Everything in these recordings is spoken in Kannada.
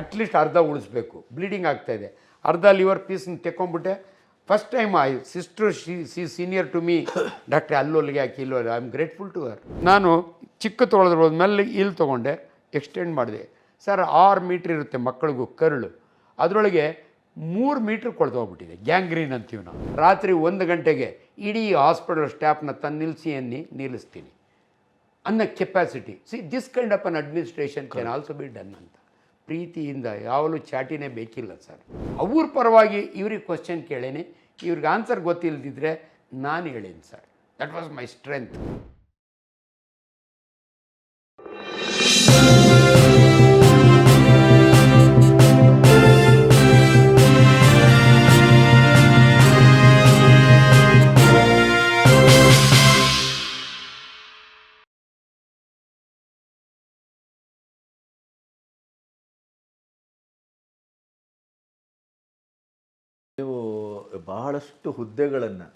ಅಟ್ಲೀಸ್ಟ್ ಅರ್ಧ ಉಳಿಸ್ಬೇಕು. ಬ್ಲೀಡಿಂಗ್ ಆಗ್ತಾಯಿದೆ ಅರ್ಧ ಲಿವರ್ ಪೀಸ್ನ ತೆಕ್ಕೊಂಬಿಟ್ಟೆ first time I sister she see senior to me, ಡಾಕ್ಟ್ರೆ ಅಲ್ಲೋಲ್ಲಿಗೆ ಹಾಕಿ ಇಲ್ಲೋ I am grateful to her ನಾನು ಚಿಕ್ಕ ತೊಳೆದ್ರ ಮೇಲೆ ಇಲ್ಲಿ ತೊಗೊಂಡೆ ಎಕ್ಸ್ಟೆಂಡ್ ಮಾಡಿದೆ. ಸರ್, ಆರು ಮೀಟ್ರ್ ಇರುತ್ತೆ ಮಕ್ಕಳಿಗೂ ಕರುಳು. ಅದರೊಳಗೆ ಮೂರು ಮೀಟ್ರ್ ಕೊಳ್ತೋಗ್ಬಿಟ್ಟಿದೆ ಗ್ಯಾಂಗ್ರೀನ್ ಅಂತೀವಿ ನಾವು. ರಾತ್ರಿ ಒಂದು ಗಂಟೆಗೆ ಇಡೀ ಹಾಸ್ಪಿಟಲ್ ಸ್ಟಾಫ್ನ ತಂದು ನಿಲ್ಲಿಸಿ ಅನ್ನಿ ನಿಲ್ಲಿಸ್ತೀನಿ. ಅನ್ನೋ capacity see this kind of an administration can also be done ಅಂತ. ಪ್ರೀತಿಯಿಂದ ಯಾವಾಗಲೂ ಚಾಟಿನೇ ಬೇಕಿಲ್ಲ ಸರ್. ಅವ್ರ ಪರವಾಗಿ ಇವ್ರಿಗೆ ಕ್ವಶನ್ ಕೇಳೇನಿ. ಇವ್ರಿಗೆ ಆನ್ಸರ್ ಗೊತ್ತಿಲ್ಲದಿದ್ದರೆ ನಾನು ಹೇಳೀನಿ sir. That was my strength ಬಹಳಷ್ಟು ಹುದ್ದೆಗಳನ್ನು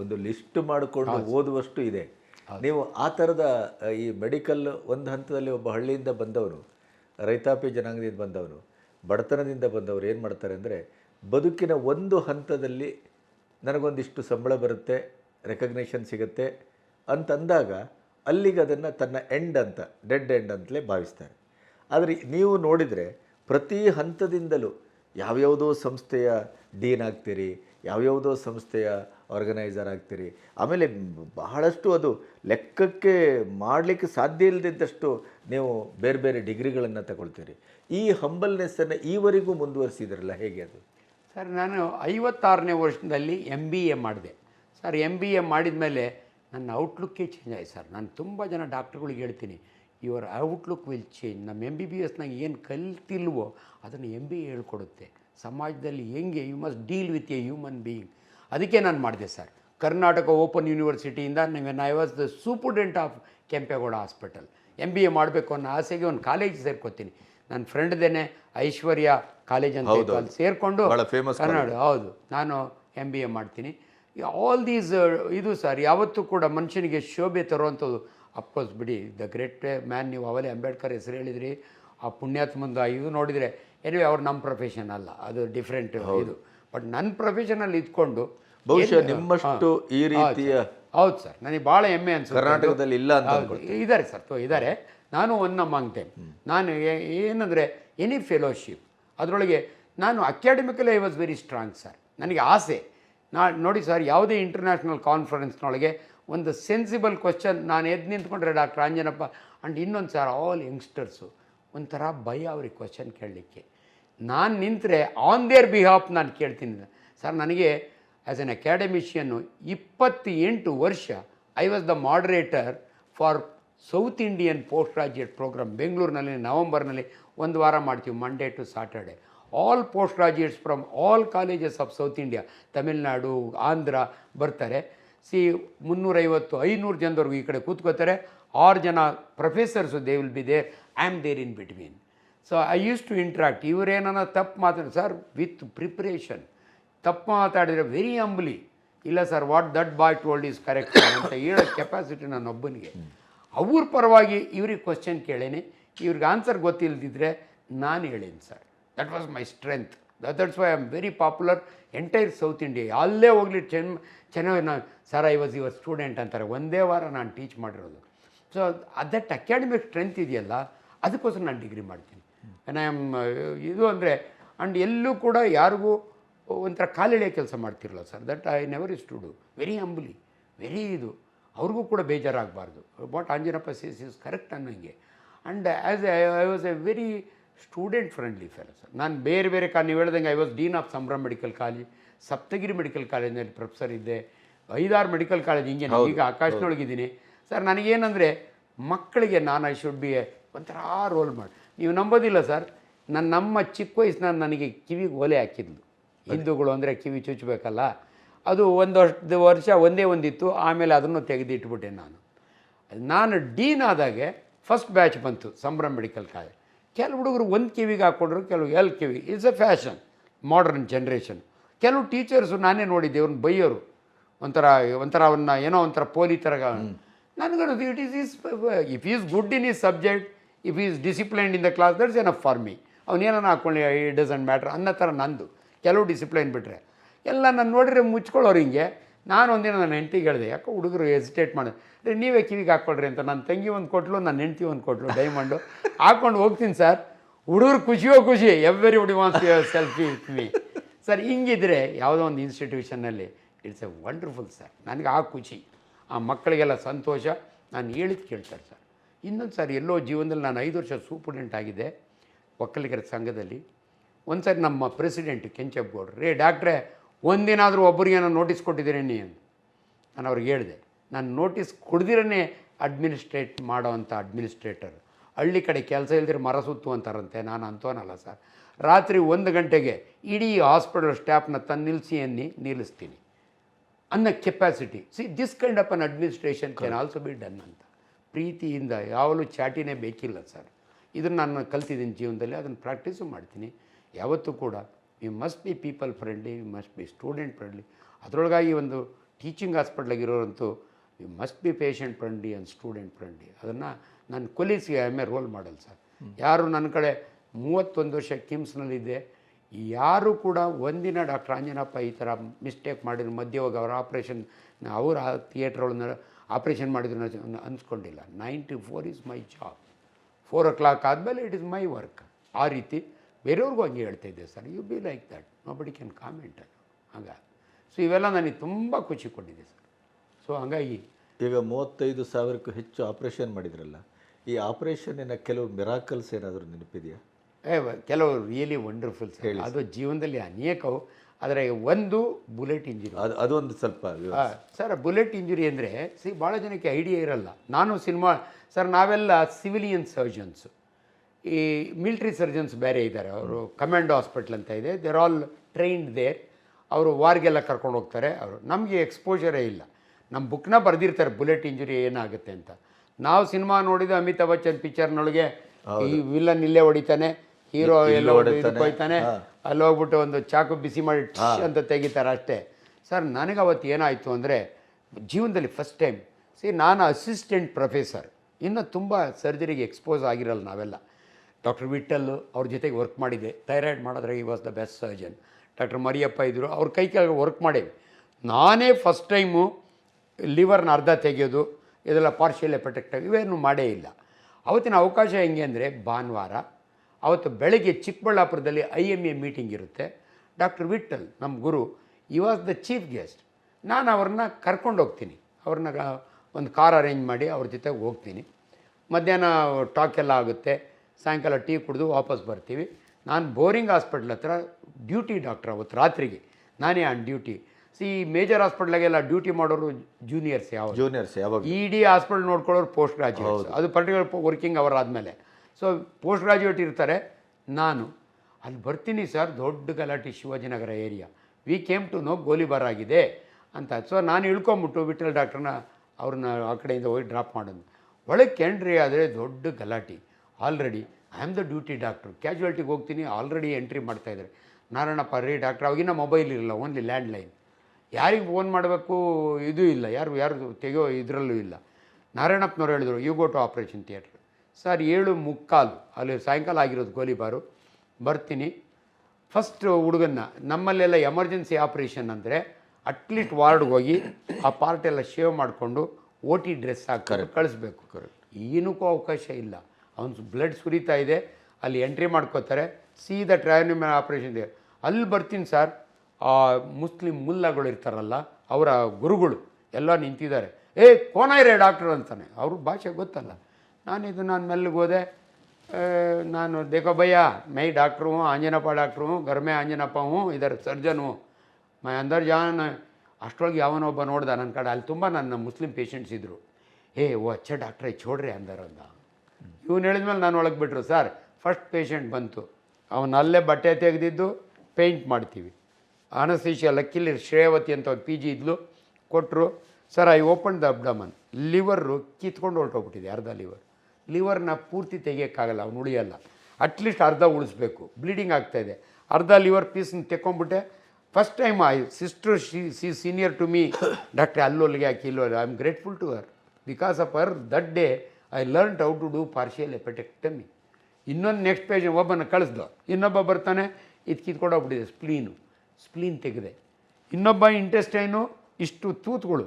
ಒಂದು ಲಿಸ್ಟ್ ಮಾಡಿಕೊಂಡು ಓದುವಷ್ಟು ಇದೆ. ನೀವು ಆ ಥರದ ಈ ಮೆಡಿಕಲ್ ಒಂದು ಹಂತದಲ್ಲಿ ಒಬ್ಬ ಹಳ್ಳಿಯಿಂದ ಬಂದವರು ರೈತಾಪಿ ಜನಾಂಗದಿಂದ ಬಂದವರು ಬಡತನದಿಂದ ಬಂದವರು ಏನು ಮಾಡ್ತಾರೆ ಅಂದರೆ ಬದುಕಿನ ಒಂದು ಹಂತದಲ್ಲಿ ನನಗೊಂದಿಷ್ಟು ಸಂಬಳ ಬರುತ್ತೆ ರೆಕಗ್ನೇಷನ್ ಸಿಗುತ್ತೆ ಅಂತಂದಾಗ ಅಲ್ಲಿಗೆ ಅದನ್ನು ತನ್ನ ಎಂಡ್ ಅಂತ ಡೆಡ್ ಎಂಡ್ ಅಂತಲೇ ಭಾವಿಸ್ತಾರೆ. ಆದರೆ ನೀವು ನೋಡಿದರೆ ಪ್ರತಿ ಹಂತದಿಂದಲೂ ಯಾವ್ಯಾವುದೋ ಸಂಸ್ಥೆಯ ಡೀನ್ ಆಗ್ತೀರಿ, ಯಾವ್ಯಾವುದೋ ಸಂಸ್ಥೆಯ ಆರ್ಗನೈಸರ್ ಆಗ್ತೀರಿ. ಆಮೇಲೆ ಬಹಳಷ್ಟು ಅದು ಲೆಕ್ಕಕ್ಕೆ ಮಾಡಲಿಕ್ಕೆ ಸಾಧ್ಯ ಇಲ್ಲದಿದ್ದಷ್ಟು ನೀವು ಬೇರೆ ಬೇರೆ ಡಿಗ್ರಿಗಳನ್ನು ತಗೊಳ್ತೀರಿ. ಈ ಹಂಬಲ್ನೆಸ್ಸನ್ನು ಈವರೆಗೂ ಮುಂದುವರಿಸಿದ್ರಲ್ಲ, ಹೇಗೆ ಅದು? ಸರ್, ನಾನು ಐವತ್ತಾರನೇ ವರ್ಷದಲ್ಲಿ ಎಂ ಬಿ ಎ ಮಾಡಿದೆ. ಸರ್ ಎಂ ಬಿ ಎ ಮಾಡಿದ ಮೇಲೆ ನನ್ನ ಔಟ್ಲುಕ್ಕೇ ಚೇಂಜ್ ಆಯಿತು ಸರ್. ನಾನು ತುಂಬ ಜನ ಡಾಕ್ಟ್ರುಗಳಿಗೆ ಹೇಳ್ತೀನಿ ಯುವರ್ ಔಟ್ಲುಕ್ ವಿಲ್ ಚೇಂಜ್ ನಮ್ಮ ಎಂ ಬಿ ಬಿ ಎಸ್ನಾಗ ಏನು ಕಲ್ತಿಲ್ವೋ ಅದನ್ನು ಎಂ ಬಿ ಎ ಹೇಳ್ಕೊಡುತ್ತೆ. ಸಮಾಜದಲ್ಲಿ ಹೆಂಗೆ you must deal with a human being ಅದಕ್ಕೆ ನಾನು ಮಾಡಿದೆ ಸರ್. ಕರ್ನಾಟಕ ಓಪನ್ ಯೂನಿವರ್ಸಿಟಿಯಿಂದ ನೀವು I was the superintendent of Kempegowda hospital M B A ಮಾಡಬೇಕು ಅನ್ನೋ ಆಸೆಗೆ ಒಂದು ಕಾಲೇಜ್ ಸೇರ್ಕೋತೀನಿ. ನನ್ನ ಫ್ರೆಂಡ್ದೇನೆ ಐಶ್ವರ್ಯ ಕಾಲೇಜ್ ಅಂತ ಅಲ್ಲಿ ಸೇರಿಕೊಂಡು ಫೇಮಸ್ ಕನ್ನಡ ಹೌದು. ನಾನು ಎಂ ಬಿ ಎ ಮಾಡ್ತೀನಿ. ಆಲ್ ದೀಸ್ ಇದು ಸರ್ ಯಾವತ್ತೂ ಕೂಡ ಮನುಷ್ಯನಿಗೆ ಶೋಭೆ ತರುವಂಥದ್ದು ಅಫ್ಕೋರ್ಸ್ ಬಿಡಿ. ದ ಗ್ರೇಟ್ ಮ್ಯಾನ್ ನೀವು ಅವಲೇ ಅಂಬೇಡ್ಕರ್ ಹೆಸರು ಹೇಳಿದ್ರಿ ಆ ಪುಣ್ಯಾತ್ಮಂದು ಇದು ನೋಡಿದರೆ ಎನಿವೆ ಅವ್ರು ನಮ್ಮ ಪ್ರೊಫೆಷನ್ ಅಲ್ಲ ಅದು ಡಿಫ್ರೆಂಟ್ ಇದು. ಬಟ್ ನನ್ನ ಪ್ರೊಫೆಷನಲ್ಲಿ ಇದ್ಕೊಂಡು ಬಹುಶಃ ನಿಮ್ಮಷ್ಟು ಈ ರೀತಿಯ ಹೌದು ಸರ್. ನನಗೆ ಭಾಳ ಹೆಮ್ಮೆ ಅನ್ಸುತ್ತೆ ಕರ್ನಾಟಕದಲ್ಲಿ ಇಲ್ಲ ಅಂತ ಇದ್ದಾರೆ ಸರ್ ತೋ ಇದ್ದಾರೆ ನಾನು ಒನ್ ಅಮಾಂಗ್ ಟೈಮ್ ನಾನು ಏನಂದರೆ ಎನಿ ಫೆಲೋಶಿಪ್ ಅದರೊಳಗೆ ನಾನು academically I was very strong sir ನನಗೆ ಆಸೆ. ನಾ ನೋಡಿ ಸರ್ ಯಾವುದೇ ಇಂಟರ್ನ್ಯಾಷನಲ್ ಕಾನ್ಫರೆನ್ಸ್ನೊಳಗೆ ಒಂದು ಸೆನ್ಸಿಬಲ್ ಕ್ವಶನ್ ನಾನು ಎದ್ದು ನಿಂತ್ಕೊಂಡ್ರೆ ಡಾಕ್ಟರ್ ಆಂಜನಪ್ಪ ಆ್ಯಂಡ್ ಇನ್ನೊಂದು ಸರ್ ಆಲ್ ಯಂಗ್ಸ್ಟರ್ಸು ಒಂಥರ ಭಯ ಅವ್ರಿಗೆ ಕ್ವಶನ್ ಕೇಳಲಿಕ್ಕೆ. ನಾನು ನಿಂತರೆ ಆನ್ ದೇರ್ ಬಿಹಾಫ್ ನಾನು ಕೇಳ್ತೀನಿ. ಸರ್, ನನಗೆ ಆ್ಯಸ್ ಎನ್ ಅಕ್ಯಾಡೆಮಿಷಿಯನ್ನು ಇಪ್ಪತ್ತು ಎಂಟು ವರ್ಷ I was the moderator for south Indian post graduate programme ಬೆಂಗಳೂರಿನಲ್ಲಿ ನವಂಬರ್ನಲ್ಲಿ ಒಂದು ವಾರ ಮಾಡ್ತೀವಿ Monday to Saturday all post graduates from all colleges of south India Tamil Nadu Andhra ಬರ್ತಾರೆ. ಸಿ ಮುನ್ನೂರೈವತ್ತು, ಐನೂರು ಜನದವರೆಗೂ ಈ ಕಡೆ ಕೂತ್ಕೋತಾರೆ ಆರು ಜನ professors they will be there I am there in between so I used to interact ಇವರೇನ ತಪ್ಪು ಮಾತಾಡಿ ಸರ್ ವಿತ್ ಪ್ರಿಪ್ರೇಷನ್ ತಪ್ಪು ಮಾತಾಡಿದರೆ ವೆರಿ ಅಂಬ್ಲಿ ಇಲ್ಲ sir what that boy told is correct ಅಂತ ಹೇಳೋ ಕೆಪಾಸಿಟಿ ನನ್ನೊಬ್ಬನಿಗೆ ಅವ್ರ ಪರವಾಗಿ ಇವ್ರಿಗೆ ಕ್ವಶನ್ ಕೇಳೇನಿ. ಇವ್ರಿಗೆ ಆನ್ಸರ್ ಗೊತ್ತಿಲ್ಲದಿದ್ದರೆ ನಾನು ಹೇಳೀನಿ sir that was my strength that's why I am very popular entire south India ಅಲ್ಲೇ ಹೋಗಲಿ, ಚೆನ್ನ ಚೆನ್ನಾಗಿ ನಾನು sir I was your student ಅಂತಾರೆ. ಒಂದೇ ವಾರ ನಾನು ಟೀಚ್ ಮಾಡಿರೋದು. ಸೊ ಅದಟ್ ಅಕಾಡೆಮಿಕ್ ಸ್ಟ್ರೆಂತ್ ಇದೆಯಲ್ಲ, ಅದಕ್ಕೋಸ್ಕರ ನಾನು ಡಿಗ್ರಿ ಮಾಡ್ತೀನಿ. ಐ ಆಮ್ ಇದು ಅಂದರೆ ಆ್ಯಂಡ್ ಎಲ್ಲೂ ಕೂಡ ಯಾರಿಗೂ ಒಂಥರ ಕಾಲೆಳೆಯ ಕೆಲಸ ಮಾಡ್ತಿರಲ್ಲ sir that I never is to do very humbly very ಇದು. ಅವ್ರಿಗೂ ಕೂಡ ಬೇಜಾರಾಗಬಾರ್ದು. What Anjanappa says is correct ಅನ್ನೋಂಗೆ. And as I was a very student friendly fellow sir ನಾನು ಬೇರೆ ಬೇರೆ ಕಾ ನೀವು ಹೇಳ್ದಂಗೆ I was dean of Sambhram medical college Saptagiri medical ಕಾಲೇಜಿನಲ್ಲಿ ಪ್ರೊಫೆಸರ್ ಇದ್ದೆ. ಐದಾರು ಮೆಡಿಕಲ್ ಕಾಲೇಜ್ ಹಿಂಗೆ ಈಗ ಆಕಾಶನೊಳಗಿದ್ದೀನಿ ಸರ್ ನನಗೇನಂದರೆ ಮಕ್ಕಳಿಗೆ ನಾನು ಐ ಶುಡ್ ಬಿ ಎ ಒಂಥರ ರೋಲ್ ಮಾಡಿ ನೀವು ನಂಬೋದಿಲ್ಲ ಸರ್ ನನ್ನ ನಮ್ಮ ಚಿಕ್ಕ ವಯಸ್ಸಿನ ನನಗೆ ಕಿವಿಗೆ ಒಲೆ ಹಾಕಿದ್ಲು. ಹಿಂದೂಗಳು ಅಂದರೆ ಕಿವಿ ಚುಚ್ಚಬೇಕಲ್ಲ. ಅದು ಒಂದು ವರ್ಷದ ವರ್ಷ ಒಂದೇ ಒಂದಿತ್ತು ಆಮೇಲೆ ಅದನ್ನು ತೆಗೆದಿಟ್ಬಿಟ್ಟೆ ನಾನು. ನಾನು ಡೀನ್ ಆದಾಗೆ ಫಸ್ಟ್ ಬ್ಯಾಚ್ ಬಂತು ಸಂಭ್ರಮ್ ಮೆಡಿಕಲ್ ಕಾಲೇಜ್ ಕೆಲವು ಹುಡುಗರು ಒಂದು ಕಿವಿಗೆ ಹಾಕ್ಕೊಂಡ್ರು ಕೆಲವು ಎಲ್ ಕಿವಿ. It's a fashion modern generation ಕೆಲವು ಟೀಚರ್ಸು ನಾನೇ ನೋಡಿದ್ದೆ ಅವ್ರನ್ನ ಬೈಯೋರು. ಒಂಥರ ಒಂಥರ ಅವನ್ನ ಏನೋ ಒಂಥರ ಪೋಲಿ ಥರ ನನಗನ್ನೋದು it is is if is good in is subject if is disciplined in the class that's and for me ಅವನೇನೋ ಹಾಕ್ಕೊಳ್ಳಿ ಇಟ್ ಡಸಂಟ್ ಮ್ಯಾಟ್ರ್ ಅನ್ನೋ ಥರ ನಂದು. ಕೆಲವು ಡಿಸಿಪ್ಲೈನ್ ಬಿಟ್ಟರೆ ಎಲ್ಲ ನಾನು ನೋಡಿದ್ರೆ ಮುಚ್ಕೊಳ್ಳೋರು ಹಿಂಗೆ. ನಾನು ಒಂದಿನ ನನ್ನ ಹೆಂಡ್ತಿಗೆ ಹೇಳಿದೆ, ಯಾಕೋ ಹುಡುಗರು ಎಸಿಟೇಟ್ ಮಾಡಿದ್ರೆ ನೀವೇ ಕಿವಿಗೆ ಹಾಕ್ಕೊಳ್ರಿ ಅಂತ ನನ್ನ ತಂಗಿ ಒಂದು ಕೊಟ್ಲು ನನ್ನ ಹೆಂಡ್ತಿ ಒಂದು ಕೊಟ್ಲು ಡೈಮಂಡು ಹಾಕ್ಕೊಂಡು ಹೋಗ್ತೀನಿ ಸರ್. ಹುಡುಗರು ಖುಷಿಯೋ ಖುಷಿ everybody wants selfie with me sir, ಹಿಂಗಿದ್ರೆ ಯಾವುದೋ ಒಂದು ಇನ್ಸ್ಟಿಟ್ಯೂಷನಲ್ಲಿ ಇಟ್ಸ್ ಎ ವಂಡರ್ಫುಲ್ ಸರ್ ನನಗೆ ಆ ಖುಷಿ, ಆ ಮಕ್ಕಳಿಗೆಲ್ಲ ಸಂತೋಷ. ನಾನು ಹೇಳಿದ್ದು ಕೇಳ್ತಾರೆ ಸರ್. ಇನ್ನೊಂದು ಸರ್, ಎಲ್ಲೋ ಜೀವನದಲ್ಲಿ ನಾನು ಐದು ವರ್ಷ ಸೂಪರ್ಡೆಂಟ್ ಆಗಿದ್ದೆ ಒಕ್ಕಲಿಗರ ಸಂಘದಲ್ಲಿ. ಒಂದು ಸರಿ ನಮ್ಮ ಪ್ರೆಸಿಡೆಂಟ್ ಕೆಂಚಪ್ಪಗೌಡ್ರು ರೇ ಡಾಕ್ಟ್ರೇ ಒಂದಿನಾದರೂ ಒಬ್ಬರಿಗೆ ನಾನು ನೋಟಿಸ್ ಕೊಟ್ಟಿದ್ದೀರೇನಿ ಅಂತ ನಾನು ಅವ್ರಿಗೆ ಹೇಳಿದೆ. ನಾನು ನೋಟಿಸ್ ಕೊಡ್ದಿರೇ ಅಡ್ಮಿನಿಸ್ಟ್ರೇಟ್ ಮಾಡೋವಂಥ ಅಡ್ಮಿನಿಸ್ಟ್ರೇಟರ್ ಹಳ್ಳಿ ಕಡೆ ಕೆಲಸ ಇಲ್ದಿರ ಮರ ಸುತ್ತು ಅಂತಾರಂತೆ. ನಾನು ಅಂತೋನಲ್ಲ ಸರ್. ರಾತ್ರಿ ಒಂದು ಗಂಟೆಗೆ ಇಡೀ ಹಾಸ್ಪಿಟಲ್ ಸ್ಟಾಫ್ನ ತಂದು ನಿಲ್ಲಿಸಿ ಅನ್ನಿ ನಿಲ್ಲಿಸ್ತೀನಿ. ಅನ್ನೋ capacity see this kind of an administration can also be done ಅಂತ. ಪ್ರೀತಿಯಿಂದ ಯಾವಾಗಲೂ ಚಾಟಿನೇ ಬೇಕಿಲ್ಲ ಸರ್. ಇದನ್ನು ನಾನು ಕಲ್ತಿದ್ದೀನಿ ಜೀವನದಲ್ಲಿ. ಅದನ್ನು ಪ್ರಾಕ್ಟೀಸು ಮಾಡ್ತೀನಿ. ಯಾವತ್ತೂ ಕೂಡ we must be people friendly you must be student friendly ಅದರೊಳಗಾಗಿ ಒಂದು teaching ಹಾಸ್ಪಿಟ್ಲಾಗಿರೋರಂತೂ you must be patient friendly and student friendly ಅದನ್ನು ನನ್ನ ಕೊಲೀಸ್ಗೆ am a role model sir ಯಾರು ನನ್ನ ಕಡೆ ಮೂವತ್ತೊಂದು ವರ್ಷ ಕಿಮ್ಸ್ನಲ್ಲಿದ್ದೆ ಯಾರು ಕೂಡ ಒಂದಿನ ಡಾಕ್ಟರ್ ಆಂಜನಪ್ಪ ಈ ಥರ ಮಿಸ್ಟೇಕ್ ಮಾಡಿದ್ರು ಮಧ್ಯೆ ಹೋಗಿ ಅವರ ಆಪ್ರೇಷನ್ ಅವರ ಆ ಥಿಯೇಟ್ರ್ ಒಳಗೆ ಆಪ್ರೇಷನ್ ಮಾಡಿದ್ರು ಅನ್ಸ್ಕೊಂಡಿಲ್ಲ ninety four is my job four o'clock ಆದಮೇಲೆ ಇಟ್ ಇಸ್ ಮೈ ವರ್ಕ್ ಆ ರೀತಿ ಬೇರೆಯವ್ರಿಗೂ ಹಂಗೆ ಹೇಳ್ತಾ ಇದ್ದೆ sir you be like that nobody can comment ಹಾಗ. ಸೊ ಇವೆಲ್ಲ ನನಗೆ ತುಂಬ ಖುಷಿ ಕೊಟ್ಟಿದೆ ಸರ್. ಸೊ ಹಂಗಾಗಿ ಈಗ ಮೂವತ್ತೈದು ಸಾವಿರಕ್ಕೂ ಹೆಚ್ಚು ಆಪರೇಷನ್ ಮಾಡಿದ್ರಲ್ಲ ಈ ಆಪರೇಷನ್ನಿನ ಕೆಲವು ಮಿರಾಕಲ್ಸ್ ಏನಾದರೂ ನೆನಪಿದೆಯಾ? ಏ, ಕೆಲವು ರಿಯಲಿ ವಂಡರ್ಫುಲ್ ಹೇಳಿ ಅದು ಜೀವನದಲ್ಲಿ ಅನೇಕವು ಆದರೆ ಒಂದು ಬುಲೆಟ್ ಇಂಜುರಿ. ಅದು ಅದೊಂದು ಸ್ವಲ್ಪ ಸರ್ ಬುಲೆಟ್ ಇಂಜುರಿ ಅಂದರೆ ಸಿ ಭಾಳ ಜನಕ್ಕೆ ಐಡಿಯಾ ಇರಲ್ಲ. ನಾನು ಸಿನಿಮಾ ಸರ್ ನಾವೆಲ್ಲ ಸಿವಿಲಿಯನ್ ಸರ್ಜನ್ಸು ಈ ಮಿಲ್ಟ್ರಿ ಸರ್ಜನ್ಸ್ ಬೇರೆ ಇದ್ದಾರೆ. ಅವರು ಕಮಾಂಡೋ ಹಾಸ್ಪಿಟ್ಲ್ ಅಂತ ಇದೆ. ದೇರ್ ಆಲ್ ಟ್ರೈನ್ಡ್ ದೇರ್ ಅವರು ವಾರ್ಗೆಲ್ಲ ಕರ್ಕೊಂಡು ಹೋಗ್ತಾರೆ. ಅವರು ನಮಗೆ ಎಕ್ಸ್ಪೋಜರೇ ಇಲ್ಲ. ನಮ್ಮ ಬುಕ್ನ ಬರೆದಿರ್ತಾರೆ. ಬುಲೆಟ್ ಇಂಜುರಿ ಏನಾಗುತ್ತೆ ಅಂತ. ನಾವು ಸಿನಿಮಾ ನೋಡಿದ ಅಮಿತಾಬ್ ಬಚ್ಚನ್ ಪಿಕ್ಚರ್ನೊಳಗೆ ಈ ವಿಲನ್ ಇಲ್ಲೇ ಹೊಡಿತಾನೆ. ಹೀರೋ ಎಲ್ಲ ಹೊಡಿತಾನೆ. ಅಲ್ಲಿ ಹೋಗ್ಬಿಟ್ಟು ಒಂದು ಚಾಕು ಬಿಸಿ ಮಾಡಿ ಅಂತ ತೆಗಿತಾರೆ ಅಷ್ಟೇ. ಸರ್ ನನಗೆ ಅವತ್ತು ಏನಾಯಿತು ಅಂದರೆ ಜೀವನದಲ್ಲಿ ಫಸ್ಟ್ ಟೈಮ್ ಸಿ ನಾನು ಅಸಿಸ್ಟೆಂಟ್ ಪ್ರೊಫೆಸರ್ ಇನ್ನು ತುಂಬ ಸರ್ಜರಿಗೆ ಎಕ್ಸ್ಪೋಸ್ ಆಗಿರಲ್ಲ ನಾವೆಲ್ಲ. ಡಾಕ್ಟರ್ ವಿಠಲ್ ಅವ್ರ ಜೊತೆಗೆ ವರ್ಕ್ ಮಾಡಿದ್ದೆ. ಥೈರಾಯ್ಡ್ ಮಾಡಿದ್ರೆ he was the best surgeon doctor Mariyappa ಇದ್ದರು ಅವ್ರ ಕೈ ಕೆಳಗೆ ವರ್ಕ್ ಮಾಡೇವಿ ನಾನೇ ಫಸ್ಟ್ ಟೈಮು ಲಿವರ್ನ ಅರ್ಧ ತೆಗೆಯೋದು ಇದೆಲ್ಲ ಪಾರ್ಷಿಯಲ್ ಎಪೆಕ್ಟ್ ಇವೇನು ಮಾಡೇ ಇಲ್ಲ. ಅವತ್ತಿನ ಅವಕಾಶ ಹೆಂಗೆ ಅಂದರೆ ಭಾನುವಾರ ಅವತ್ತು ಬೆಳಗ್ಗೆ ಚಿಕ್ಕಬಳ್ಳಾಪುರದಲ್ಲಿ ಐ ಎಂ ಎ ಮೀಟಿಂಗ್ ಇರುತ್ತೆ. ಡಾಕ್ಟರ್ ವಿಠಲ್ ನಮ್ಮ ಗುರು ಈ ವಾಸ್ ದ ಚೀಫ್ ಗೆಸ್ಟ್ ನಾನು ಅವ್ರನ್ನ ಕರ್ಕೊಂಡು ಹೋಗ್ತೀನಿ. ಅವ್ರನ್ನ ಒಂದು ಕಾರ್ ಅರೇಂಜ್ ಮಾಡಿ ಅವ್ರ ಜೊತೆಗೆ ಹೋಗ್ತೀನಿ. ಮಧ್ಯಾಹ್ನ ಟಾಕ್ ಎಲ್ಲ ಆಗುತ್ತೆ. ಸಾಯಂಕಾಲ ಟೀ ಕುಡಿದು ವಾಪಸ್ ಬರ್ತೀವಿ. ನಾನು ಬೋರಿಂಗ್ ಹಾಸ್ಪಿಟ್ಲ್ ಹತ್ರ ಡ್ಯೂಟಿ ಡಾಕ್ಟರ್ ಅವತ್ತು ರಾತ್ರಿಗೆ. ನಾನೇ ಆನ್ ಡ್ಯೂಟಿ. ಸಿ ಮೇಜರ್ ಹಾಸ್ಪಿಟ್ಲಾಗೆಲ್ಲ ಡ್ಯೂಟಿ ಮಾಡೋರು ಜೂನಿಯರ್ಸ್ ಯಾವ ಜೂನಿಯರ್ಸ್ ಯಾವಾಗ ಇಡೀ ಹಾಸ್ಪಿಟಲ್ ನೋಡ್ಕೊಳ್ಳೋರು ಪೋಸ್ಟ್ ಗ್ರಾಜ್ಯುಯೇಟ್ ಅದು ಪರ್ಟಿಕ್ಯುಲರ್ ವರ್ಕಿಂಗ್ ಅವರ್ ಆದಮೇಲೆ. ಸೊ ಪೋಸ್ಟ್ ಗ್ರಾಜುಯೇಟ್ ಇರ್ತಾರೆ. ನಾನು ಅಲ್ಲಿ ಬರ್ತೀನಿ ಸರ್ ದೊಡ್ಡ ಗಲಾಟೆ Shivajinagar area. We came to know ಗೋಲಿಬಾರ್ ಆಗಿದೆ. ಅಂತ. ಸೊ ನಾನು ಇಳ್ಕೊಂಬಿಟ್ಟು ವಿಠಲ್ ಡಾಕ್ಟ್ರನ್ನ ಅವ್ರನ್ನ ಆ ಕಡೆಯಿಂದ ಹೋಗಿ ಡ್ರಾಪ್ ಮಾಡೋದು ಒಳಗೆ ಕೆಂಡ್ರಿ ಆದರೆ ದೊಡ್ಡ ಗಲಾಟೆ. Already I am the duty doctor ಕ್ಯಾಶುಯಾಲಿಟಿಗೆ ಹೋಗ್ತೀನಿ ಆಲ್ರೆಡಿ ಎಂಟ್ರಿ ಮಾಡ್ತಾಯಿದ್ದಾರೆ ನಾರಾಯಣಪ್ಪ ರೀ ಡಾಕ್ಟ್ರ್ ಅವಾಗಿನ ಮೊಬೈಲ್ ಇರಲ್ಲ ಓನ್ಲಿ ಲ್ಯಾಂಡ್ ಲೈನ್ ಯಾರಿಗೆ ಫೋನ್ ಮಾಡಬೇಕು ಇದು ಇಲ್ಲ. ಯಾರು ಯಾರು ತೆಗೆಯೋ ಇದರಲ್ಲೂ ಇಲ್ಲ. ನಾರಾಯಣಪ್ಪನವ್ರು ಹೇಳಿದ್ರು you go to operation theatre sir ಏಳು ಮುಕ್ಕಾಲು ಅಲ್ಲಿ ಸಾಯಂಕಾಲ ಆಗಿರೋದು ಗೋಲಿಬಾರು. ಬರ್ತೀನಿ. ಫಸ್ಟ್ ಹುಡುಗನ್ನ ನಮ್ಮಲ್ಲೆಲ್ಲ ಎಮರ್ಜೆನ್ಸಿ ಆಪ್ರೇಷನ್ ಅಂದರೆ ಅಟ್ಲೀಸ್ಟ್ ವಾರ್ಡ್ಗೆ ಹೋಗಿ ಆ ಪಾರ್ಟ್ ಎಲ್ಲ ಶೇವ್ ಮಾಡಿಕೊಂಡು ಓ ಟಿ ಡ್ರೆಸ್ ಹಾಕಿ ಕಳಿಸ್ಬೇಕು. ಏನಕ್ಕೂ ಅವಕಾಶ ಇಲ್ಲ. ಅವನು ಬ್ಲಡ್ ಸುರಿತಾ ಇದೆ, ಅಲ್ಲಿ ಎಂಟ್ರಿ ಮಾಡ್ಕೋತಾರೆ, ಸೀದಾ ಆಪ್ರೇಷನ್ ಇದೆ ಅಲ್ಲಿ ಬರ್ತೀನಿ ಸರ್ ಆ ಮುಸ್ಲಿಂ ಮುಲ್ಲಾಗಳು ಇರ್ತಾರಲ್ಲ, ಅವರ ಗುರುಗಳು ಎಲ್ಲ ನಿಂತಿದ್ದಾರೆ. ಏ, ಕೋನಾಯಿರೆ ಡಾಕ್ಟರ್ ಅಂತಾನೆ, ಅವ್ರ ಭಾಷೆ ಗೊತ್ತಲ್ಲ. ನಾನು ಇದು ನಾನು ಮೆಲ್ಲಿಗೆ ಹೋದೆ ನಾನು ದೇಖೋ ಭಯ್ಯ ಮೈ ಡಾಕ್ಟ್ರು ಆಂಜನಪ್ಪ ಡಾಕ್ಟ್ರು ಗರ್ಮೆ ಆಂಜನಪ್ಪ ಹ್ಞೂ ಇದರ ಸರ್ಜನು ಮೈ ಅಂದರ್ ಜಾನ್ ಅಷ್ಟೊಳಗೆ ಯಾವನೊಬ್ಬ ನೋಡ್ದೆ ನನ್ನ ಕಡೆ, ಅಲ್ಲಿ ತುಂಬ ನನ್ನ ಮುಸ್ಲಿಂ ಪೇಷಂಟ್ಸ್ ಇದ್ದರು ಏ, ಓ, ಅಚ್ಚ ಡಾಕ್ಟ್ರೇ ಚೋಡ್ರಿ ಅಂದರಂದ ಇವ್ನು ಹೇಳಿದ್ಮೇಲೆ ನಾನು ಒಳಗೆ ಬಿಟ್ಟರು ಸರ್ ಫಸ್ಟ್ ಪೇಷಂಟ್ ಬಂತು. ಅವನು ಅಲ್ಲೇ ಬಟ್ಟೆ ತೆಗೆದಿದ್ದು ಪೇಂಟ್ ಮಾಡ್ತೀವಿ. ಅನಸ್ತೀಶಿಯ ಲಕ್ಕಿಲಿ ಶ್ರೇಯವತಿ ಅಂತ ಒಂದು ಪಿ ಜಿ ಇದ್ಲು. ಕೊಟ್ಟರು sir I open the abdomen liver ಕಿತ್ಕೊಂಡು ಹೊರಟೋಗ್ಬಿಟ್ಟಿದೆ, ಅರ್ಧ ಲಿವರ್ ಲಿವರ್ನ ಪೂರ್ತಿ ತೆಗಿಯೋಕ್ಕಾಗಲ್ಲ, ಅವ್ನು ಉಳಿಯಲ್ಲ. ಅಟ್ಲೀಸ್ಟ್ ಅರ್ಧ ಉಳಿಸ್ಬೇಕು. ಬ್ಲೀಡಿಂಗ್ ಆಗ್ತಾಯಿದೆ ಅರ್ಧ ಲಿವರ್ ಪೀಸ್ನ ತೆಕ್ಕೊಂಬಿಟ್ಟೆ first time I sister she see senior to me ಡಾಕ್ಟ್ರೆ ಅಲ್ಲೊಲ್ಲಿಗೆ ಹಾಕಿ ಇಲ್ಲೋ I am grateful to her because of her that day I learn how to do partial hepatectomy ಇನ್ನೊಂದು ನೆಕ್ಸ್ಟ್ ಪೇಜ್ ಒಬ್ಬನ ಕಳಿಸ್ದು. ಇನ್ನೊಬ್ಬ ಬರ್ತಾನೆ, ಇದು ಕಿತ್ಕೊಂಡೋಗ್ಬಿಟ್ಟಿದೆ ಸ್ಪ್ಲೀನು ಸ್ಪ್ಲೀನ್ ತೆಗೆದೆ. ಇನ್ನೊಬ್ಬ ಇಂಟೆಸ್ಟೈನು ಇಷ್ಟು ತೂತುಗಳು.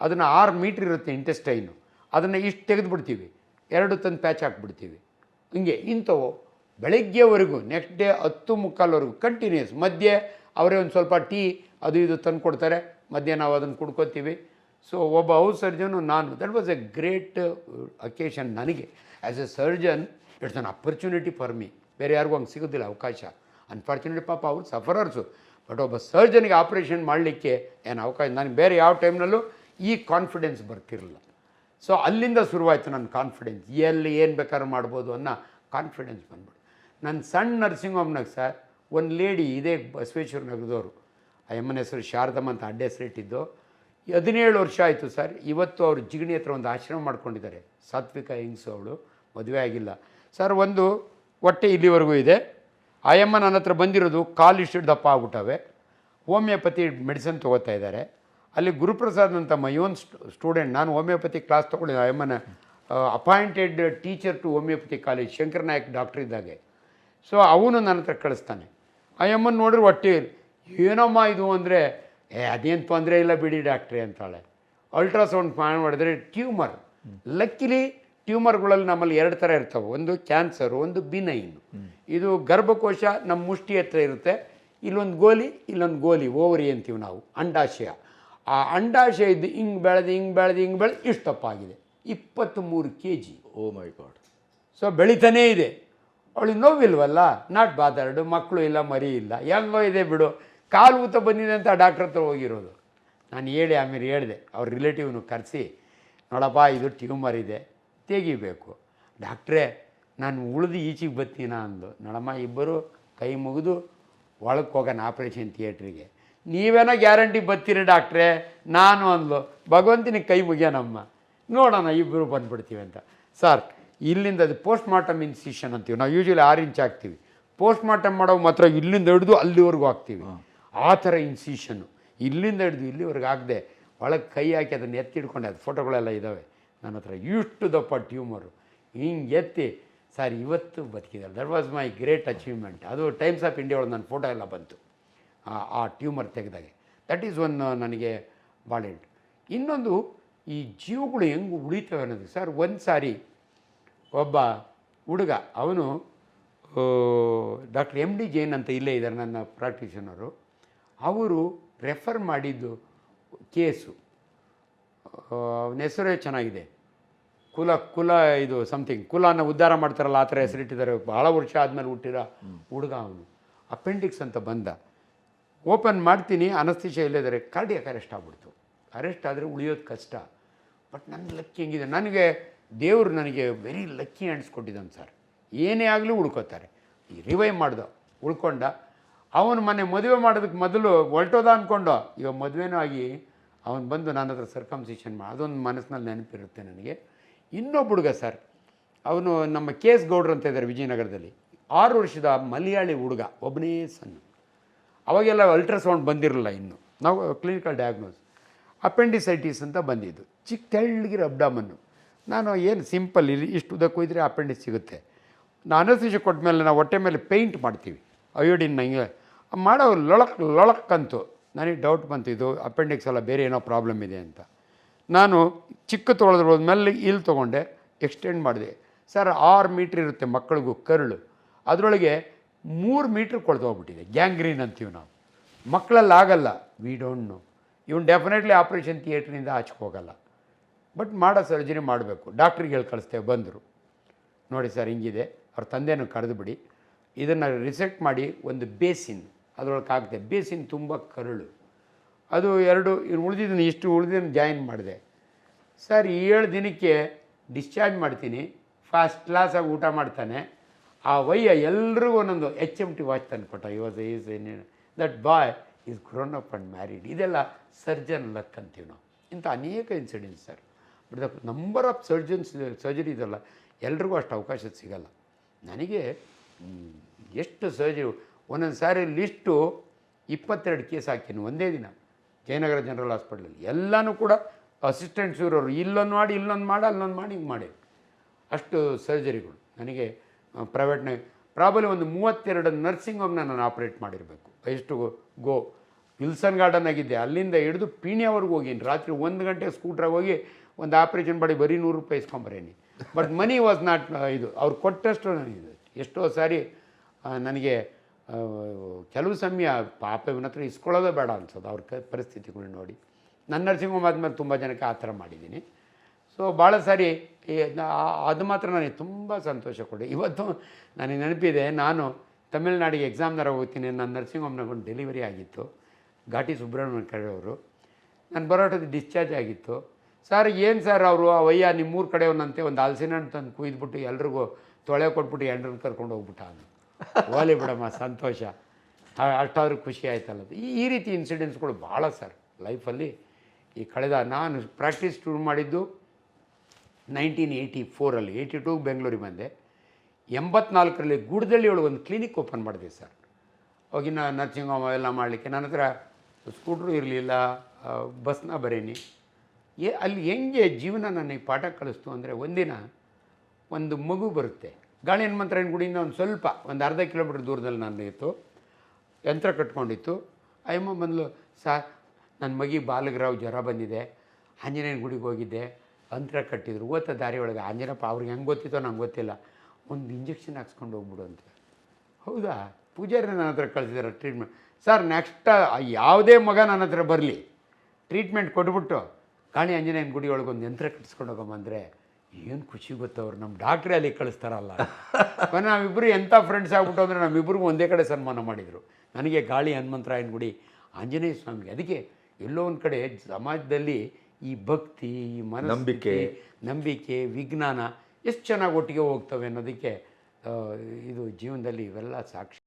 ಅದನ್ನು ಆರು ಮೀಟ್ರ್ ಇರುತ್ತೆ ಇಂಟೆಸ್ಟೈನು ಅದನ್ನು ಇಷ್ಟು ತೆಗೆದುಬಿಡ್ತೀವಿ. ಎರಡು ತಂದು ಪ್ಯಾಚ್ ಹಾಕ್ಬಿಡ್ತೀವಿ. ಹಿಂಗೆ ಇಂಥವು ಬೆಳಗ್ಗೆವರೆಗೂ ನೆಕ್ಸ್ಟ್ ಡೇ ಹತ್ತು ಮುಕ್ಕಾಲ್ವರೆಗೂ ಕಂಟಿನ್ಯೂಸ್ ಮಧ್ಯೆ ಅವರೇ ಒಂದು ಸ್ವಲ್ಪ ಟೀ ಅದು ಇದು ತಂದು ಕೊಡ್ತಾರೆ ಮಧ್ಯೆ ನಾವು ಅದನ್ನು ಕುಡ್ಕೋತೀವಿ. ಸೊ ಒಬ್ಬ ಔಟ್ ಸರ್ಜನು ನಾನು that was a great occasion ನನಗೆ. As a surgeon it's an opportunity for me ಬೇರೆ ಯಾರಿಗೂ ಹಂಗೆ ಸಿಗೋದಿಲ್ಲ ಅವಕಾಶ. ಅನ್ಫಾರ್ಚುನೇಟ್ ಪಾಪ ಅವ್ರು ಸಫರರ್ಸು ಬಟ್ ಒಬ್ಬ ಸರ್ಜನ್ಗೆ ಆಪ್ರೇಷನ್ ಮಾಡಲಿಕ್ಕೆ ಏನು ಅವಕಾಶ? ನನಗೆ ಬೇರೆ ಯಾವ ಟೈಮ್ನಲ್ಲೂ ಈ ಕಾನ್ಫಿಡೆನ್ಸ್ ಬರ್ತಿರಲಿಲ್ಲ. ಸೊ ಅಲ್ಲಿಂದ ಶುರುವಾಯಿತು ನನ್ನ ಕಾನ್ಫಿಡೆನ್ಸ್ ಎಲ್ಲಿ ಏನು ಬೇಕಾದ್ರೂ ಮಾಡ್ಬೋದು ಅನ್ನೋ ಕಾನ್ಫಿಡೆನ್ಸ್ ಬಂದ್ಬಿಟ್ಟು ನನ್ನ ಸಣ್ಣ ನರ್ಸಿಂಗ್ ಹೋಮ್ನಾಗ ಸರ್, ಒಂದು ಲೇಡಿ ಇದೇ ಬಸವೇಶ್ವರ ನಗರದವರು. ಆ ಎಮ್ಮನ ಹೆಸರು ಶಾರದಮ್ಮ ಅಂತ ಅಡ್ಡ ಹೆಸರಿಟ್ಟಿದ್ದು ಹದಿನೇಳು ವರ್ಷ ಆಯಿತು ಸರ್. ಇವತ್ತು ಅವರು ಜಿಗಣಿ ಹತ್ರ ಒಂದು ಆಶ್ರಮ ಮಾಡ್ಕೊಂಡಿದ್ದಾರೆ. ಸಾತ್ವಿಕ ಹೆಂಗ್ಸು ಅವಳು. ಮದುವೆ ಆಗಿಲ್ಲ. ಸರ್, ಒಂದು ಹೊಟ್ಟೆ ಇಲ್ಲಿವರೆಗೂ ಇದೆ. ಆಯಮ್ಮ ಯಮ್ಮ ನನ್ನ ಹತ್ರ ಬಂದಿರೋದು ಕಾಲು ಇಷ್ಟು ದಪ್ಪ ಆಗ್ಬಿಟ್ಟವೆ. ಹೋಮಿಯೋಪತಿ ಮೆಡಿಸನ್ ತೊಗೋತಾ ಇದ್ದಾರೆ. ಅಲ್ಲಿ ಗುರುಪ್ರಸಾದ್ ಅಂತ ಮೈ ಓನ್ ಸ್ಟೂಡೆಂಟ್, ನಾನು ಹೋಮಿಯೋಪತಿ ಕ್ಲಾಸ್ ತೊಗೊಂಡಿದ್ದೆ ಆಯಮ್ಮನ appointed teacher to homeopathy college, Shankar Nayak doctor ಇದ್ದಾಗೆ. ಸೊ, ಅವನು ನನ್ನ ಹತ್ರ ಕಳಿಸ್ತಾನೆ. ಆಯಮ್ಮನ ನೋಡಿದ್ರೆ ಹೊಟ್ಟೆ ಏನಮ್ಮ ಇದು ಅಂದರೆ ಏ ಅದೇನು ತೊಂದರೆ ಇಲ್ಲ ಬಿಡಿ ಡಾಕ್ಟ್ರಿ ಅಂತಾಳೆ. ಅಲ್ಟ್ರಾಸೌಂಡ್ ಮಾಡಿದ್ರೆ ಟ್ಯೂಮರ್. ಲಕ್ಕಿಲಿ ಟ್ಯೂಮರ್ಗಳಲ್ಲಿ ನಮ್ಮಲ್ಲಿ ಎರಡು ಥರ ಇರ್ತವೆ. ಒಂದು ಕ್ಯಾನ್ಸರು ಒಂದು ಬಿನೈನ್ ಇದು ಗರ್ಭಕೋಶ ನಮ್ಮ ಮುಷ್ಟಿ ಹತ್ರ ಇರುತ್ತೆ. ಇಲ್ಲೊಂದು ಗೋಲಿ ಇಲ್ಲೊಂದು ಗೋಲಿ ಓವರಿ ಅಂತೀವಿ ನಾವು ಅಂಡಾಶಯ. ಆ ಅಂಡಾಶಯ ಇದ್ದು ಹಿಂಗೆ ಬೆಳೆದು ಹಿಂಗೆ ಬೆಳೆದು ಹಿಂಗೆ ಬೆಳೆದು ತಪ್ಪಾಗಿದೆ. ಆಗಿದೆ ಇಪ್ಪತ್ತ್ಮೂರು K G oh my god. So ಬೆಳೀತಾನೇ ಇದೆ. ಅವಳಿಗೆ ನೋವಿಲ್ವಲ್ಲ? ನಾಟ್ ಬಾದಾರ್ಡು. ಮಕ್ಕಳು ಇಲ್ಲ ಮರಿ ಇಲ್ಲ. ಎಲ್ಲೋ ಇದೆ ಬಿಡು. ಕಾಲು ಊತ ಬಂದಿದೆ ಅಂತ ಡಾಕ್ಟ್ರ್ ಹತ್ರ ಹೋಗಿರೋದು. ನಾನು ಹೇಳಿ ಆಮೇಲೆ ಹೇಳಿದೆ, ಅವ್ರ ರಿಲೇಟಿವ್ನು ಕರೆಸಿ, ನೋಡಪ್ಪ, ಇದು ಟ್ಯೂಮರ್ ಇದೆ, ತೆಗಿಬೇಕು. ಡಾಕ್ಟ್ರೇ, ನಾನು ಉಳಿದು ಈಚೆಗೆ ಬರ್ತೀನ ಅಂದು. ನೋಡಮ್ಮ, ಇಬ್ಬರು ಕೈ ಮುಗಿದು ಒಳಗೆ ಹೋಗೋಣ ಆಪ್ರೇಷನ್ ಥಿಯೇಟ್ರಿಗೆ ನೀವೇನೋ ಗ್ಯಾರಂಟಿ ಬರ್ತೀರಿ ಡಾಕ್ಟ್ರೇ? ನಾನು ಅಂದ್ಲು, ಭಗವಂತನಿಗೆ ಕೈ ಮುಗಿಯೋಣಮ್ಮ ನೋಡೋಣ ಇಬ್ಬರು ಬಂದ್ಬಿಡ್ತೀವಿ ಅಂತ. ಸರ್, ಇಲ್ಲಿಂದ ಅದು ಪೋಸ್ಟ್ ಮಾರ್ಟಮ್ ಇನ್ಸಿಷನ್ ಅಂತೀವಿ. ನಾವು ಯೂಶ್ವಲಿ ಆರು ಇಂಚ್ ಹಾಕ್ತೀವಿ. ಪೋಸ್ಟ್ ಮಾರ್ಟಮ್ ಮಾಡೋ ಮಾತ್ರ ಇಲ್ಲಿಂದ ಹಿಡಿದು ಅಲ್ಲಿವರೆಗೂ ಹಾಕ್ತೀವಿ. ಆ ಥರ ಇನ್ಸಿಷನ್ನು ಇಲ್ಲಿಂದ ಹಿಡಿದು ಇಲ್ಲಿವರೆಗೆ ಆಗದೆ, ಒಳಗೆ ಕೈ ಹಾಕಿ ಅದನ್ನು ಎತ್ತಿ ಹಿಡ್ಕೊಂಡೆ ಅದು ಫೋಟೋಗಳೆಲ್ಲ ಇದ್ದಾವೆ ನನ್ನ ಹತ್ರ ಇಷ್ಟು ದಪ್ಪ ಟ್ಯೂಮರು. ಹಿಂಗೆ ಎತ್ತಿ, ಸರ್, ಇವತ್ತು ಬದುಕಿದ್ದಾರೆ. That was my great achievement ಅದು ಟೈಮ್ಸ್ ಆಫ್ ಇಂಡಿಯಾ ಒಳಗೆ ನನ್ನ ಫೋಟೋ ಎಲ್ಲ ಬಂತು, ಆ- ಆ ಟ್ಯೂಮರ್ ತೆಗೆದಾಗೆ. ದಟ್ ಈಸ್ ಒನ್ ನನಗೆ ಭಾಳ ಇನ್ನೊಂದು, ಈ ಜೀವಗಳು ಹೆಂಗೆ ಉಳಿತವೆ ಅನ್ನೋದು. ಸರ್, ಒಂದು ಸಾರಿ ಒಬ್ಬ ಹುಡುಗ, ಅವನು ಡಾಕ್ಟರ್ ಎಂ ಡಿ ಜೈನ್ ಅಂತ ಇಲ್ಲೇ ಇದ್ದಾರೆ ನನ್ನ ಪ್ರಾಕ್ಟೀಷನರು ಅವರು ರೆಫರ್ ಮಾಡಿದ್ದು ಕೇಸು. ಹೆಸರೇ ಚೆನ್ನಾಗಿದೆ. ಕುಲ ಕುಲ ಇದು ಸಮಥಿಂಗ್ ಕುಲನ ಉದ್ಧಾರ ಮಾಡ್ತಾರಲ್ಲ, ಆ ಥರ ಹೆಸರಿಟ್ಟಿದ್ದಾರೆ ಭಾಳ ವರ್ಷ ಆದಮೇಲೆ ಹುಟ್ಟಿರೋ ಹುಡುಗ ಅವನು. ಅಪೆಂಡಿಕ್ಸ್ ಅಂತ ಬಂದ. ಓಪನ್ ಮಾಡ್ತೀನಿ ಅನಸ್ತಿಷ ಇಲ್ಲದರೆ ಕಾರ್ಡಿಯಕ್ ಅರೆಸ್ಟ್ ಆಗ್ಬಿಡ್ತು. ಅರೆಸ್ಟ್ ಆದರೆ ಉಳಿಯೋದು ಕಷ್ಟ. ಬಟ್ ನನ್ನ ಲಕ್ಕಿ ಹೆಂಗಿದೆ. ನನಗೆ ದೇವರು ನನಗೆ ವೆರಿ ಲಕ್ಕಿ ಅನಿಸ್ಕೊಟ್ಟಿದ್ದಾನೆ ಸರ್ ಏನೇ ಆಗಲಿ ಉಳ್ಕೋತಾರೆ. ರಿವೈವ್ ಮಾಡ್ದ, ಉಳ್ಕೊಂಡ ಅವನು ಮನೆ ಮದುವೆ ಮಾಡೋದಕ್ಕೆ ಮೊದಲು ಹೊರಟೋದ ಅಂದ್ಕೊಂಡು ಇವಾಗ ಮದುವೆನೂ ಆಗಿ ಅವನು ಬಂದು ನನ್ನ ಹತ್ರ ಸರ್ಕಮ್ಸಿಷನ್ ಮಾಡಿ. ಅದೊಂದು ಮನಸ್ಸಿನಲ್ಲಿ ನೆನಪಿರುತ್ತೆ ನನಗೆ. ಇನ್ನೊಬ್ಬ ಹುಡುಗ ಸರ್, ಅವನು ನಮ್ಮ ಕೆ ಎಸ್ ಗೌಡ್ರು ಅಂತ ಇದ್ದಾರೆ ವಿಜಯನಗರದಲ್ಲಿ. ಆರು ವರ್ಷದ ಮಲಯಾಳಿ ಹುಡುಗ, ಒಬ್ಬನೇ ಸಣ್ಣ. ಅವಾಗೆಲ್ಲ ಅಲ್ಟ್ರಾಸೌಂಡ್ ಬಂದಿರಲಿಲ್ಲ ಇನ್ನು. ನಾವು ಕ್ಲಿನಿಕಲ್ ಡಯಾಗ್ನೋಸ್ ಅಪೆಂಡಿಸೈಟಿಸ್ ಅಂತ ಬಂದಿದ್ದು. ಚಿಕ್ಕ ತೆಳ್ಳಗಿರೋ ಅಬ್ಡಾಮನ್ನು ನಾನು ಏನು ಸಿಂಪಲ್ ಇಲ್ಲಿ ಇಷ್ಟು ಉದ್ದಕ್ಕೆ ಹೋಯ್ದರೆ ಅಪೆಂಡಿಸ್ ಸಿಗುತ್ತೆ. ನಾನು ಅನಸ್ತಿಷ ಕೊಟ್ಟ ಮೇಲೆ ನಾವು ಹೊಟ್ಟೆ ಮೇಲೆ ಪೇಂಟ್ ಮಾಡ್ತೀವಿ. ಅಯೋಡಿನ್ ನನಗೆ ಮಾಡೋ ಲೊಳಕ್ ಲೊಳಕ್ಕಂತು ನನಗೆ ಡೌಟ್ ಬಂತು ಇದು ಅಪೆಂಡಿಕ್ಸ್ ಎಲ್ಲ ಬೇರೆ ಏನೋ ಪ್ರಾಬ್ಲಮ್ ಇದೆ ಅಂತ. ನಾನು ಚಿಕ್ಕ ತೊಳೆದ್ರ ಮೇಲೆ ಇಲ್ಲಿ ತೊಗೊಂಡೆ ಎಕ್ಸ್ಟೆಂಡ್ ಮಾಡಿದೆ. ಸರ್, ಆರು ಮೀಟ್ರ್ ಇರುತ್ತೆ ಮಕ್ಕಳಿಗೂ ಕರುಳು. ಅದರೊಳಗೆ ಮೂರು ಮೀಟ್ರ್ ಕೊಳ್ತೋಗ್ಬಿಟ್ಟಿದೆ ಗ್ಯಾಂಗ್ರೀನ್ ಅಂತೀವಿ ನಾವು. ಮಕ್ಕಳಲ್ಲಿ ಆಗಲ್ಲ ವಿ ಡೋಂಟ್ ನೋ ಇವನು ಡೆಫಿನೆಟ್ಲಿ ಆಪ್ರೇಷನ್ ಥಿಯೇಟ್ರಿಂದ ಆಚೆಗೆ ಹೋಗಲ್ಲ. ಬಟ್ ಮಾಡೋ ಸರ್ಜರಿ ಮಾಡಬೇಕು. ಡಾಕ್ಟ್ರಿಗೆ ಹೇಳಿ ಕಳಿಸ್ತೇವೆ, ಬಂದರು. ನೋಡಿ ಸರ್, ಹಿಂಗಿದೆ. ಅವ್ರ ತಂದೆನೂ ಕರೆದು ಬಿಡಿ. ಇದನ್ನು ರಿಸೆಕ್ಟ್ ಮಾಡಿ ಒಂದು ಬೇಸಿನ್, ಅದರೊಳಗೆ ಹಾಕಿದೆ. ಬೇಸಿನ್ ತುಂಬ ಕರುಳು. ಅದು ಎರಡು ಇನ್ನು ಉಳಿದಿದ್ದೀನಿ ಇಷ್ಟು ಉಳಿದಿದ್ದನ್ನು ಜಾಯಿನ್ ಮಾಡಿದೆ. ಸರ್ ಏಳು ದಿನಕ್ಕೆ ಡಿಸ್ಚಾರ್ಜ್ ಮಾಡ್ತೀನಿ. ಫಸ್ಟ್ ಕ್ಲಾಸಾಗಿ ಊಟ ಮಾಡ್ತಾನೆ. ಆ ವಯ್ಯ ಎಲ್ರಿಗೂ ಒಂದೊಂದು ಎಚ್ ಎಂ ಟಿ ವಾಚ್ ತಂದು ಕೊಟ್ಟ he was is that boy is grown up and married ಇದೆಲ್ಲ ಸರ್ಜನ್ ಲಕ್ ಅಂತೀವಿ ನಾವು. ಇಂಥ ಅನೇಕ incidents sir but the number of surgeons surgery ಇದೆಲ್ಲ, ಎಲ್ರಿಗೂ ಅಷ್ಟು ಅವಕಾಶ ಸಿಗಲ್ಲ. ನನಗೆ ಎಷ್ಟು ಸರ್ಜರಿ ಒಂದೊಂದು ಸಾರಿ ಲಿಸ್ಟು ಇಪ್ಪತ್ತೆರಡು ಕೇಸ್ ಹಾಕಿನಿ ಒಂದೇ ದಿನ. ಜಯನಗರ ಜನರಲ್ ಹಾಸ್ಪಿಟ್ಲಲ್ಲಿ. ಎಲ್ಲನೂ ಕೂಡ ಅಸಿಸ್ಟೆಂಟ್ಸ್ ಇರೋರು, ಇಲ್ಲೊಂದು ಮಾಡಿ ಇಲ್ಲೊಂದು ಮಾಡಿ, ಅಲ್ಲೊಂದು ಮಾಡಿ, ಹಿಂಗೆ ಮಾಡಿ. ಅಷ್ಟು ಸರ್ಜರಿಗಳು. ನನಗೆ ಪ್ರೈವೇಟ್ನ ಪ್ರಾಬಲಿ ಒಂದು ಮೂವತ್ತೆರಡು ನರ್ಸಿಂಗ್ ಹೋಮ್ನ ನಾನು ಆಪ್ರೇಟ್ ಮಾಡಿರಬೇಕು. ಎಷ್ಟು ಗೋ ವಿಲ್ಸನ್ ಗಾರ್ಡನ್ ಆಗಿದ್ದೆ. ಅಲ್ಲಿಂದ ಹಿಡಿದು ಪೀಣ್ಯವರೆಗೂ ಹೋಗೀನಿ. ರಾತ್ರಿ ಒಂದು ಗಂಟೆ ಸ್ಕೂಟ್ರಾಗ ಹೋಗಿ ಒಂದು ಆಪ್ರೇಷನ್ ಮಾಡಿ ಬರೀ ನೂರು ರೂಪಾಯಿ ಇಸ್ಕೊಂಬರೇನಿ ಬಟ್ ಮನಿ ವಾಸ್ ನಾಟ್ ಇದು. ಅವ್ರು ಕೊಟ್ಟಷ್ಟು ನನಗೆ ಎಷ್ಟೋ ಸಾರಿ ನನಗೆ ಕೆಲವು ಸಮಯ ಪಾಪ ಇವನ ಹತ್ರ ಇಸ್ಕೊಳ್ಳೋದೇ ಬೇಡ ಅನ್ಸೋದು ಅವ್ರ ಕ ಪರಿಸ್ಥಿತಿಗಳು ನೋಡಿ. ನನ್ನ ನರ್ಸಿಂಗ್ ಹೋಮ್ ಆದಮೇಲೆ ತುಂಬ ಜನಕ್ಕೆ ಆ ಥರ ಮಾಡಿದ್ದೀನಿ. ಸೊ ಭಾಳ ಸಾರಿ ಅದು ಮಾತ್ರ ನನಗೆ ತುಂಬ ಸಂತೋಷ ಕೊಡಿ. ಇವತ್ತು ನನಗೆ ನೆನಪಿದೆ, ನಾನು ತಮಿಳ್ನಾಡಿಗೆ ಎಕ್ಸಾಮ್ನರ ಹೋಗ್ತೀನಿ ನನ್ನ ನರ್ಸಿಂಗ್ ಹೋಮ್ನಾಗ ಒಂದು ಡೆಲಿವರಿ ಆಗಿತ್ತು. ಘಾಟಿ ಸುಬ್ರಹ್ಮಣ್ಯ ಕಡೆಯವರು ನಾನು ಬರೋಟದ ಡಿಸ್ಚಾರ್ಜ್ ಆಗಿತ್ತು. ಸರ್ ಏನು ಸರ್ ಅವರು ಅವಯ್ಯ ಕಡೆ ಕಡೆಯವನಂತೆ ಒಂದು ಹಲಸಿನ ಹಣ್ಣು ತಂದು ಕುಯ್ದುಬಿಟ್ಟು ಎಲ್ರಿಗೂ ತೊಳೆ ಕೊಟ್ಬಿಟ್ಟು ಎಂಡ್ರನ್ನ ಕರ್ಕೊಂಡು ಹೋಗ್ಬಿಟ್ಟ ಅವನು. ಓಲಿ ಬಿಡಮ್ಮ, ಸಂತೋಷ. ಅಷ್ಟಾದ್ರೂ ಖುಷಿ ಆಯ್ತಲ್ಲ. ಈ ರೀತಿ ಇನ್ಸಿಡೆಂಟ್ಸ್ಗಳು ಭಾಳ ಸರ್. ಲೈಫಲ್ಲಿ ಈ ಕಳೆದ ನಾನು ಪ್ರಾಕ್ಟೀಸ್ ಶುರು ಮಾಡಿದ್ದು ನೈನ್ಟೀನ್ ಏಯ್ಟಿ ಫೋರಲ್ಲಿ, ಏಯ್ಟಿ ಟೂ ಬೆಂಗಳೂರಿಗೆ ಬಂದೆ. ಎಂಬತ್ನಾಲ್ಕರಲ್ಲಿ ಗೂಡದಳ್ಳಿ ಒಳಗೆ ಒಂದು ಕ್ಲಿನಿಕ್ ಓಪನ್ ಮಾಡಿದೆ ಸರ್. ಅವಾಗಿನ ನರ್ಸಿಂಗ್ ಹೋಮ್ ಎಲ್ಲ ಮಾಡಲಿಕ್ಕೆ. ನನ್ನ ಹತ್ರ ಸ್ಕೂಟ್ರು ಇರಲಿಲ್ಲ ಬಸ್ನ ಬರೀನಿ. ಏ ಅಲ್ಲಿ ಹೆಂಗೆ ಜೀವನ ನನಗೆ ಪಾಠ ಕಲಿಸ್ತು ಅಂದರೆ ಒಂದಿನ ಒಂದು ಮಗು ಬರುತ್ತೆ. ಗಾಳಿ ಹನುಮಂತರಾಯನ ಗುಡಿಯಿಂದ ಒಂದು ಸ್ವಲ್ಪ, ಒಂದು ಅರ್ಧ ಕಿಲೋಮೀಟ್ರ್ ದೂರದಲ್ಲಿ ನಾನು ಇತ್ತು. ಯಂತ್ರ ಕಟ್ಕೊಂಡಿತ್ತು. ಅಯ್ಯಮ್ಮ ಬಂದಲು ಸಾ ನನ್ನ ಮಗಿ ಬಾಲಗ್ರಾವ್ ಜ್ವರ ಬಂದಿದೆ. ಆಂಜನೇಯನ ಗುಡಿಗೆ ಹೋಗಿದ್ದೆ. ಯಂತ್ರ ಕಟ್ಟಿದ್ರು. ಓದ್ತ ದಾರಿ ಒಳಗೆ, ಆಂಜನಪ್ಪ, ಅವ್ರಿಗೆ ಹೆಂಗೆ ಗೊತ್ತಿತ್ತೋ ನಂಗೆ ಗೊತ್ತಿಲ್ಲ. ಒಂದು ಇಂಜೆಕ್ಷನ್ ಹಾಕ್ಸ್ಕೊಂಡು ಹೋಗ್ಬಿಡು ಅಂತ. ಹೌದಾ? ಪೂಜಾರಿ ನನ್ನ ಹತ್ರ ಕಳಿಸಿದಾರೆ ಟ್ರೀಟ್ಮೆಂಟ್. ಸರ್, ನೆಕ್ಸ್ಟ್ ಯಾವುದೇ ಮಗ ನನ್ನ ಹತ್ರ ಬರಲಿ. ಟ್ರೀಟ್ಮೆಂಟ್ ಕೊಟ್ಬಿಟ್ಟು ಕಾಳಿ ಆಂಜನೇಯನ ಗುಡಿ ಒಂದು ಯಂತ್ರ ಕಟ್ಸ್ಕೊಂಡು ಹೋಗಂಬಂದರೆ ಏನು ಖುಷಿ ಗೊತ್ತವ್ರು ನಮ್ಮ ಡಾಕ್ಟ್ರೆ ಅಲ್ಲಿ ಕಳಿಸ್ತಾರಲ್ಲ. ನಾವಿಬ್ಬರು ಎಂಥ ಫ್ರೆಂಡ್ಸ್ ಆಗ್ಬಿಟ್ಟು ಅಂದರೆ ನಮ್ಮಿಬ್ಬರಿಗೂ ಒಂದೇ ಕಡೆ ಸನ್ಮಾನ ಮಾಡಿದರು. ನನಗೆ ಗಾಳಿ ಹನುಮಂತರಾಯನ ಗುಡಿ ಆಂಜನೇಯ ಸ್ವಾಮಿಗೆ. ಅದಕ್ಕೆ ಎಲ್ಲೋ ಒಂದು ಕಡೆ ಸಮಾಜದಲ್ಲಿ ಈ ಭಕ್ತಿ ಈ ನಂಬಿಕೆ. ನಂಬಿಕೆ ವಿಜ್ಞಾನ ಎಷ್ಟು ಚೆನ್ನಾಗಿ ಒಟ್ಟಿಗೆ ಹೋಗ್ತವೆ ಅನ್ನೋದಕ್ಕೆ ಇದು ಜೀವನದಲ್ಲಿ ಇವೆಲ್ಲ ಸಾಕ್ಷಿ.